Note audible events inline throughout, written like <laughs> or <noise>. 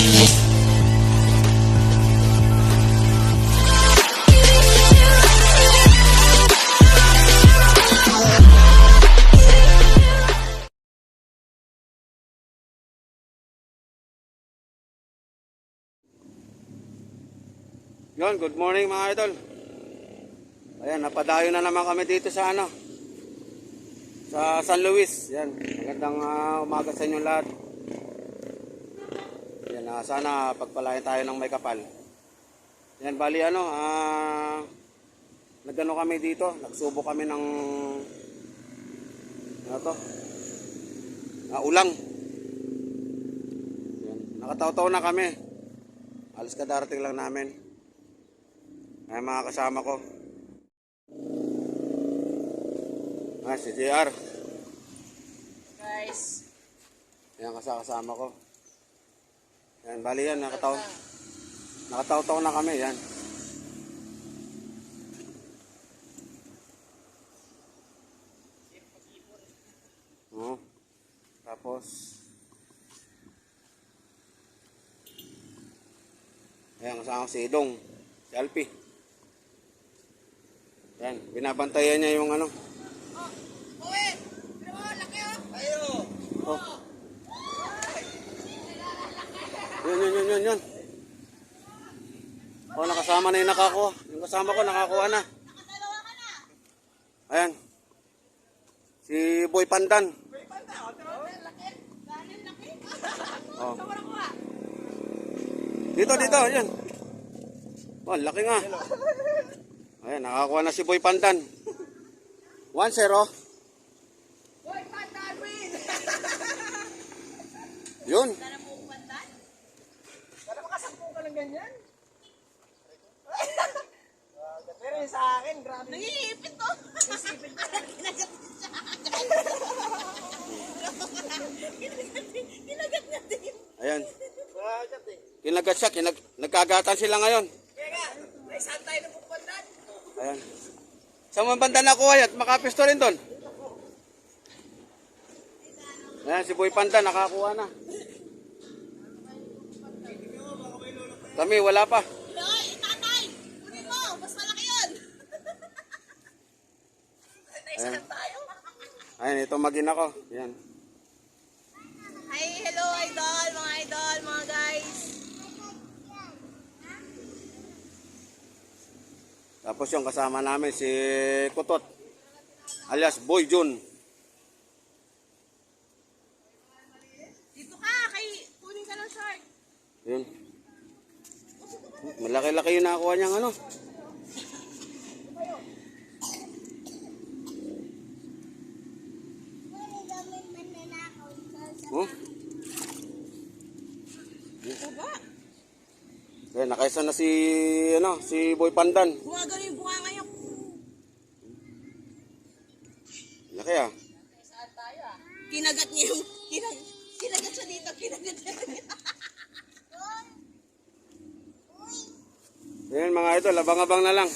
Yon, good morning mga idol. Ayan, napadayo na naman kami dito sa ano. Sa San Luis. Yan, magandang ah, umaga sa inyo lahat. Ah, sana pagpalain tayo ng may kapal. Yan, bali ano, ah, nagano kami dito, nagsubo kami ng ano to? Ah, ulang. Yan, nakataw-taw na kami. Alas ka darating lang namin. Ay mga kasama ko. Ah, si JR. Guys, Yan kasa kasama ko. Yan, bali yan, nakataw. Nakataw-taw na kami, yan. Oo. Tapos, Ayan, kasama si Idong, si Alpi. Yan, binabantayan niya yung ano. uwi! Pero laki oh! Ayo! Oh. Yun, yun. Oh, nakasama na yung nakakuha. Yung kasama ko, nakakuha na. Ayan. Si Boy Pandan. Laki! Galing laki! Oh. Saan mo nakuha? Dito, dito, ayan. Oh, laki nga. Ayan, nakakuha na si Boy Pandan. 1-0. Boy, pandan win! Yun. Sana mo pandan? Sana lang ganyan? Pero yung sa akin, grabe. Nangiipit to. Nangiipit to. <laughs> Kinagat siya. Kinagat nga din. Ayan. Kinagat eh. Kinagat siya. Kinag nagkagatan sila ngayon. Kaya nga, may saan tayo na pupuntan? Ayan. Sa mga banda nakuha yan, makapisto rin doon. Ayan, si Boy Panda nakakuha na. Kami, wala pa. Hoy, tatay! Kunin mo! Mas malaki yun! <laughs> Tayo. Ayan, ito magin ako. Ayan. Hi, hello idol, mga idol, mga guys. Tapos yung kasama namin, si Kutot. Alias Boy Jun. Dito ka, kay kunin ka ng shark. Yun. Malaki-laki yung nakuha niyang ano. Oh? Ayan, nakaisa na si, ano, si Boy Pandan. Gumagano abang-abang na lang.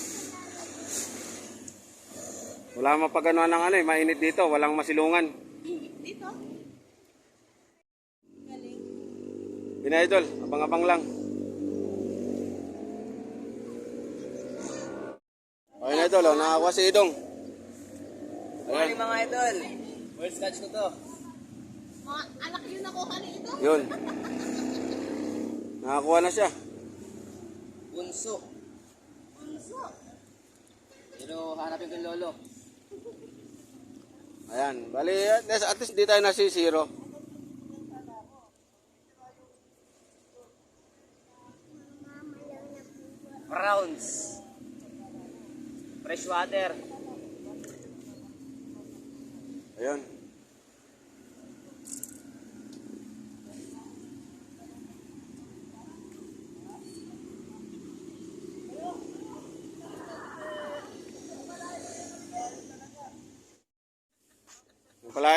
Wala mapaganoan ng ano eh, mainit dito, walang masilungan. dito? Galing. Yun idol, abang-abang lang. Ayun idol, oh, nakakuha si Idong. Ayan, mga idol. First catch ko to. Mga anak yun nakuha ni ito. yun. <laughs> Nakakuha na siya. Bunso. Bunso. Pero hanapin ko yung lolo. Ayan, bali, at least, di tayo nasisiro. Browns. Fresh water. Ayun.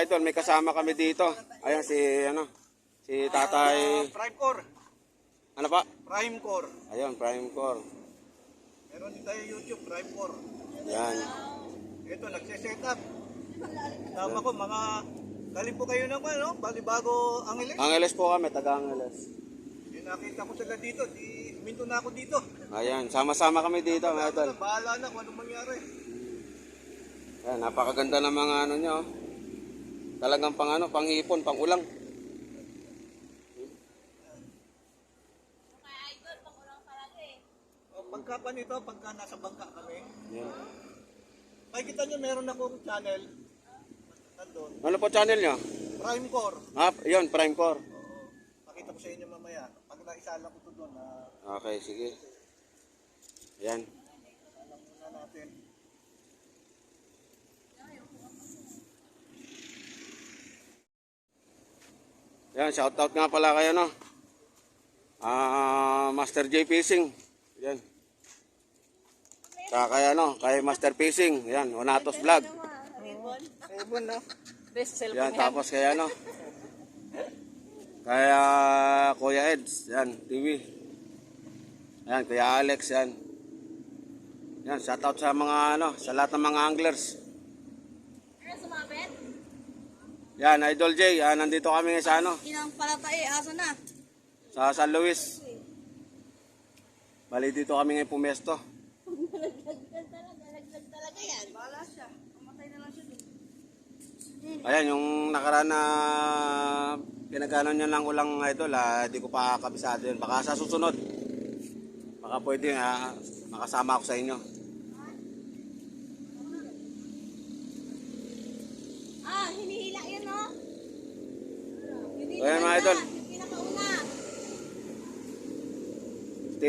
Yung pala idol, may kasama kami dito. Ayan si, ano, si tatay, Prime Core. ano pa? Prime Core. Ayun, Prime Core. Meron din tayo YouTube, Prime Core. Yan. Ito, nagsiset up. Tama ko, mga... Galing po kayo ng ano, balibago Angeles. Angeles po kami, taga Angeles. Yun nakita ko sila dito, di minto na ako dito. Ayan, sama-sama kami dito mga idol. Bahala na kung anong mangyari. Ayan, napakaganda ng mga ano nyo. Talagang pang ano, pang ipon, pang ulang. Pagka pa nito, pagka nasa bangka kami, Yan. makikita nyo meron akong channel. Nandun. Ano po channel nyo? Prime Core. Ah, yun, Prime Core. Oo. Pakita ko sa inyo mamaya. Pag naisala ko to doon, na Okay, sige. Yan. alam muna natin. Yan, shoutout nga pala kayo, no? Ah, Master J Fishing. Yan. Saka kay ano, kay Master Fishing. Yan, Onatos Vlog. Ibon, no? Best cellphone Yan, tapos kay ano. Kaya Kuya Eds, yan, TV. Yan, Kuya Alex, yan. Yan, shoutout sa mga ano, sa lahat ng mga anglers. Ano sumabit? Yan, Idol J, ah, nandito kami sa ano, Inang palatay, asa na? sa San Luis. Bali dito kami ngayon pumesto. Laglag talaga, laglag talaga yan. Bala siya. Kamatay na lang siya dun. Ayan, yung nakaraan na pinagano niya lang ulang idol, ah, di ko pa kabisado yun. Baka sa susunod, baka pwede ah, makasama ako sa inyo. Ah, hinihila yan, no? Hindi Ayan, mga idol.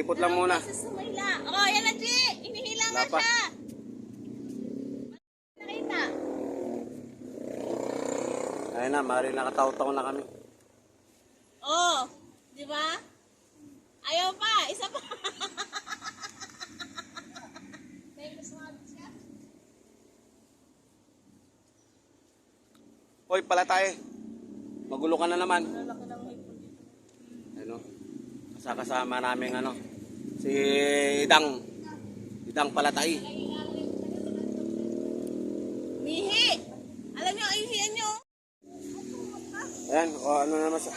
Put lang muna. Oh, yan na, G! Hinihila nga siya. Nakita. Ayun na, mari nakataw-taw na kami. Oh, di ba? Ayaw pa, isa pa. Hoy, pala tayo. Magulo ka na naman. Ano? Kasama namin ano, si Idang. Idang Palatay. Mihi! Alam niyo, ayuhian niyo. Ayan, o ano naman sa...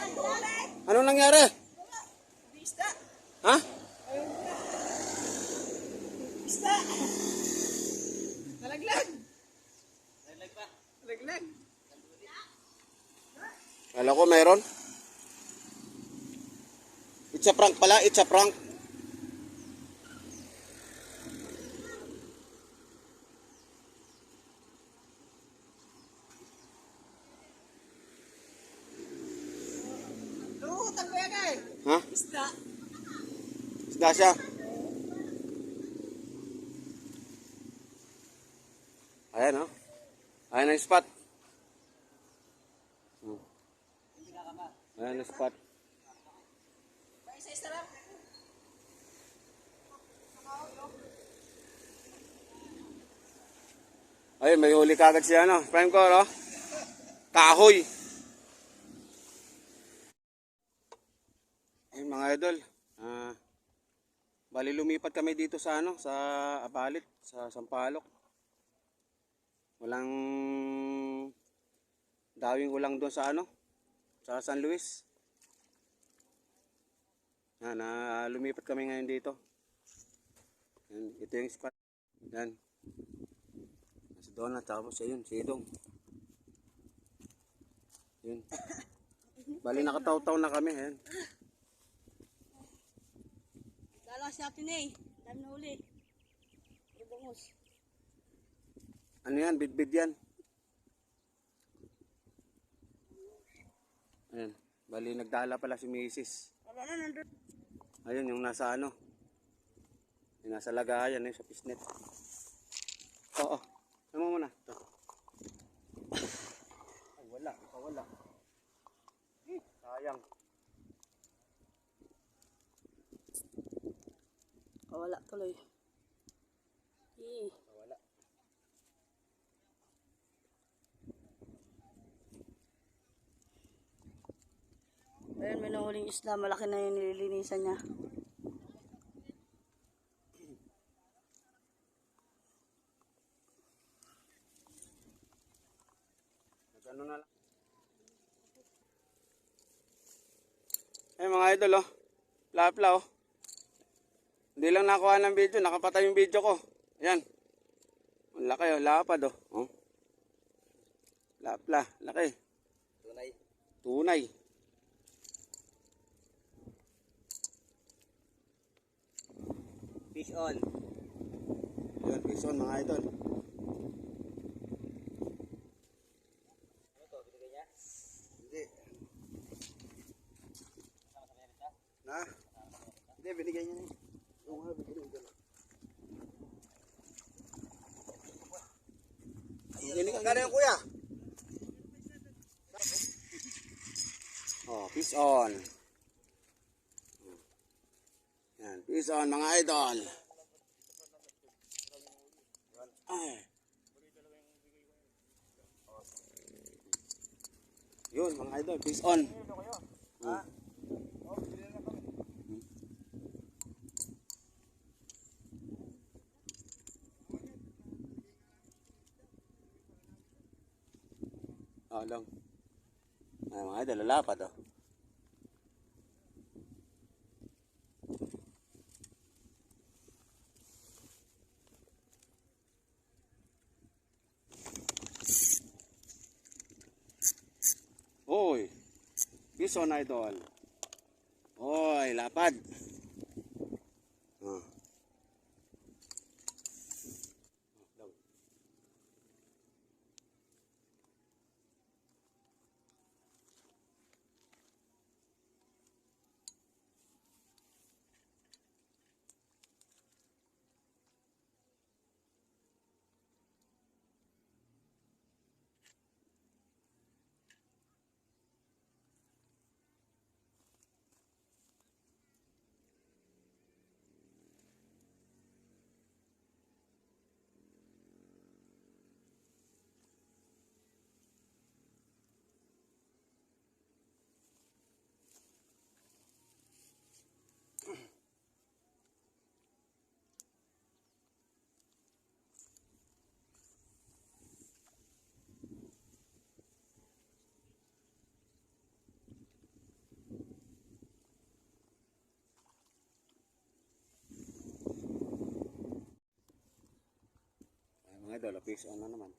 Ano nangyari? Bista! Ha? Bista! Nalaglag! Nalaglag! Kala ko meron. It's a prank pala, it's a prank. Ha? Bista! Isda siya. Ayan, oh. Ayan ang spot. Hmm. Isa sarap. Ayun, may huli kagad siya, ano. Prime ko, no? Kahoy. Ayun, mga idol. Ah, bali lumipat kami dito sa, ano, sa Abalit, sa Sampalok. Walang dawing ulang doon sa, ano, sa San Luis. Yan, na lumipat kami ngayon dito. Yan, ito yung spot. Yan. Si Donut, tapos ayun, si Idong. Yun. Bali nakataw-taw na kami, ayan. Dala si atin eh. Dami na uli. Ibangos. Ano yan, bidbid yan. Ayan, bali nagdala pala si Mrs. Na. Ayun, yung nasa ano. Yung nasa lagayan, yung sa pisnet. Oo, ano mo muna? Ito. Ay, wala, ikaw wala. Eh, sayang. Wala tuloy. Eh. Wala. Ayun, may nahuling isla. Malaki na yung nililinisan niya. Ano na lang. Ay mga idol oh. Lapla oh. Hindi lang nakuha ng video, nakapatay yung video ko. Ayan. Ang laki oh, lapad oh. oh. Lapla, laki. Tunay. Tunay. Fish on. Yun, fish on mga idol. Ano to? Binigay niya? Hindi. Na? Hindi, binigay niya na yun. Oo nga, binigay niya. Gano'n yung kuya? Oh, fish on. Fish on mga idol. Ay. Yun, mga idol, fish on. Hmm. Oh, lang. Ay, mga idol, lalapad oh. Bison idol. Oy, lapad. Idol, fish on na naman.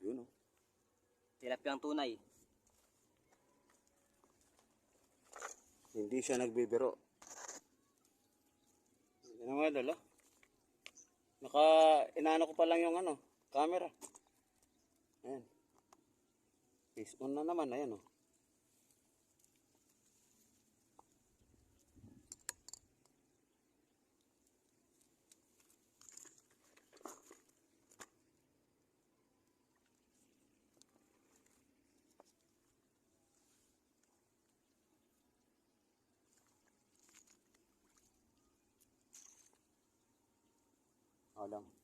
Yun oh. Tilapia ang tunay. Hindi siya nagbibiro. Yan ang idol, oh. Naka, inaano ko pa lang yung ano, camera. Ayan. Fish on na naman, ayan oh. Oh, lang.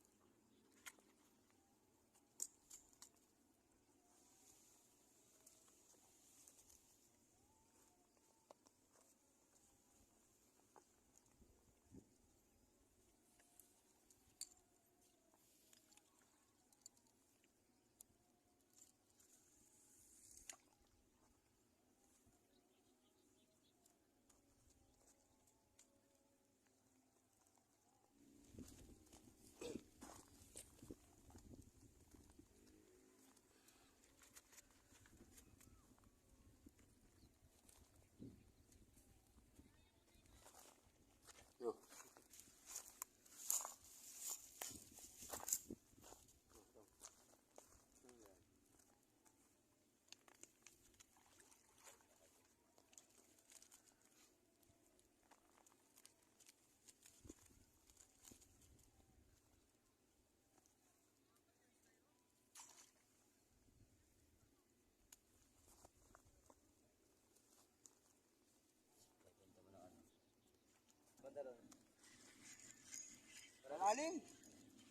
Malalim.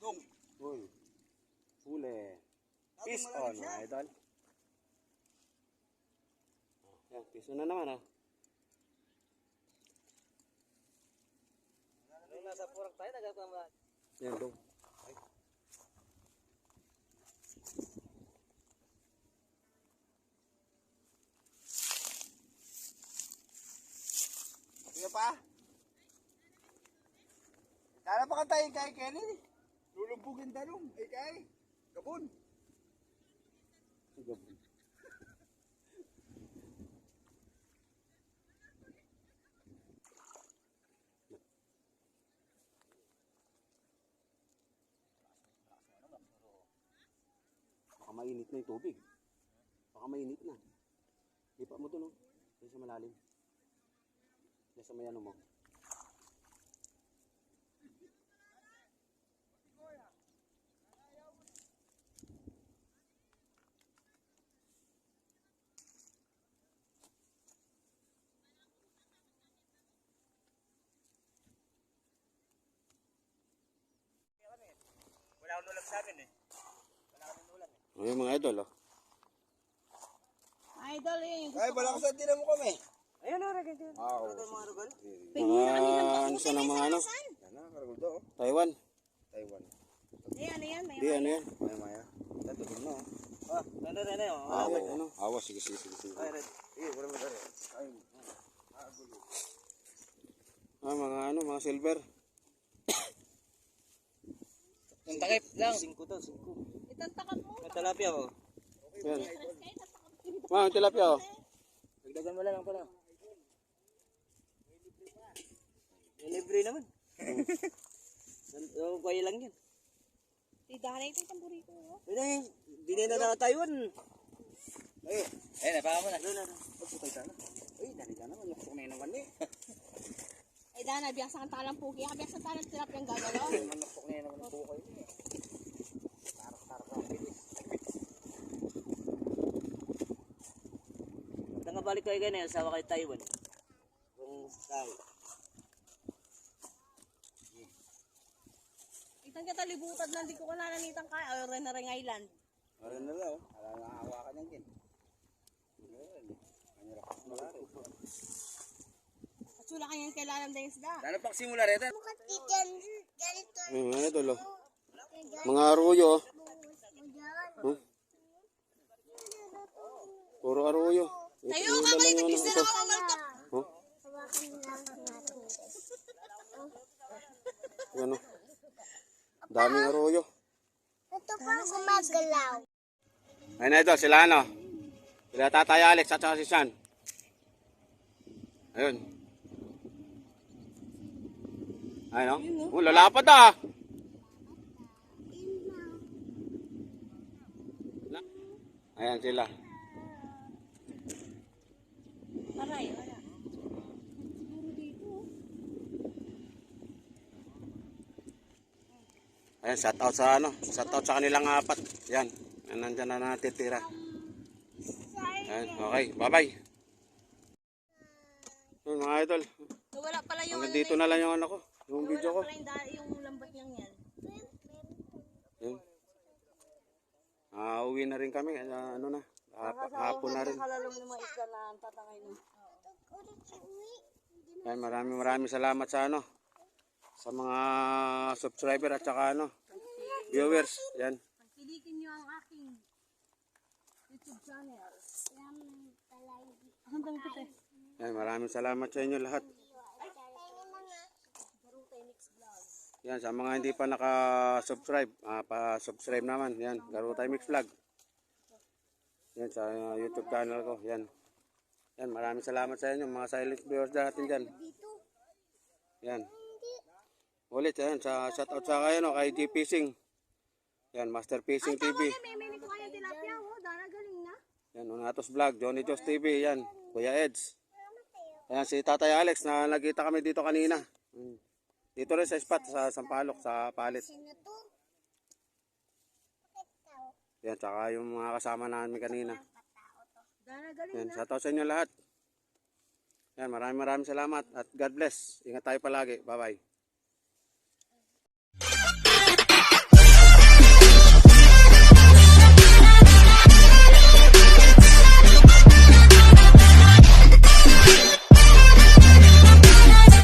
Dong. Uy. Huli. Fish on, mga idol. Oh, yan, fish on na naman, oh. Nung nasa purang tayo, nagkakama. Yan, dong. pa. Kala pa kantayin kay Kenny. Lulumbugin talong. Eh kay. Kapon. Baka mainit na yung tubig. Baka mainit na. Lipa mo doon, oh. Diyan malalim. Diyan sa may ano mo. Wala nulap sa akin eh. Wala kami nulan eh. Ayun mga idol, oh. Idol eh. Ay, malakas ang tinan mo kami. Ayun, oh. Oo. Ito mga rugol. Mga ano sa ng mga ano? Yan na, to. oh. Taiwan. Taiwan. Eh, ano yan? May Di ano yan? Maya maya. Din no. Ah, nandun na yun. Ah, Oh. ano? Awa, sige, sige, sige. sige. Ay, red. Sige, wala mo dali. Ay, Ah, mga ano, mga silver. Yung takip lang. Singko to, singko. Itang takap mo. May talapia ko. Yan. Mga tilapia, oh. Dagdagan mo lang pala. May libre naman. Oo, kaya lang yan. Di dahil ito itang burrito. oh. Pwede, di na na Taiwan. Ay, Eh, napaka mo na. Ay, dali ka naman. Lukso na naman eh. Ay, dana, biyasa kang talang puki. Biyasa talang tirap yung gagalaw. Manukok na naman ang buhay. Tarak-tarak ang bilis. Tanga balik kayo ganyan, sawa kay Taiwan. Kung saan. Itang kita libutan lang. Di ko kananitang kaya. Ay, Renareng Island. Ano na lang, oh. Alam na hawakan yan din. Ayun. Ang lakas mo lang. Kasula kanyang kailangan din isda. Lalo pang simula rito. Ayun, mga idol, oh. Mga arroyo, oh. Huh? Puro. Ito, Tayo ka kayo. lalang ano, ito. na ako maltok. Yan, oh. Daming arroyo. Ito pa gumagalaw. Ayun na ito, sila ano? Sila Tatay Alex at saka si San. Ayun. Ayun, oh. Lalapad ah. Ayan sila. Aray, wala. Ayan, shout out sa ano, shout out sa kanilang apat. Yan, yan nandyan na natitira. Ayan, okay, bye-bye. Mga idol, Wala pala yung hanggang dito na lang yung ano ko, yung video ko. Yung, lambat niyang yan. Yun. Ah, uwi na rin kami, ah, ano na, hap- hapon na rin. Kalalong ng mga na tatangay maraming maraming salamat sa ano, sa mga subscriber at saka ano, viewers. Yan. Pilikin niyo ang aking YouTube channel. Hanggang tayo. Yan, maraming salamat sa inyo lahat. Yan, sa mga hindi pa naka-subscribe, ah, pa-subscribe naman. Yan, Garo Tayo Mix Vlog. Yan, sa uh, YouTube channel ko. Yan. Yan, maraming salamat sa inyo, mga silent viewers natin dyan. Yan. Ulit, yan, sa shoutout sa kayo, no, kay G Fishing. Yan, Master Fishing TV. Oh. Yan, Unatos Vlog, Johnny Jos TV, yan, Kuya Eds. Ayan, si Tatay Alex, na nagkita kami dito kanina. Mm. Dito rin sa spot, sa Sampalok, sa Palit. Sino to? Yan, tsaka yung mga kasama namin kanina. Yan, sa sa inyo lahat. Yan, maraming maraming salamat at God bless. Ingat tayo palagi. Bye-bye.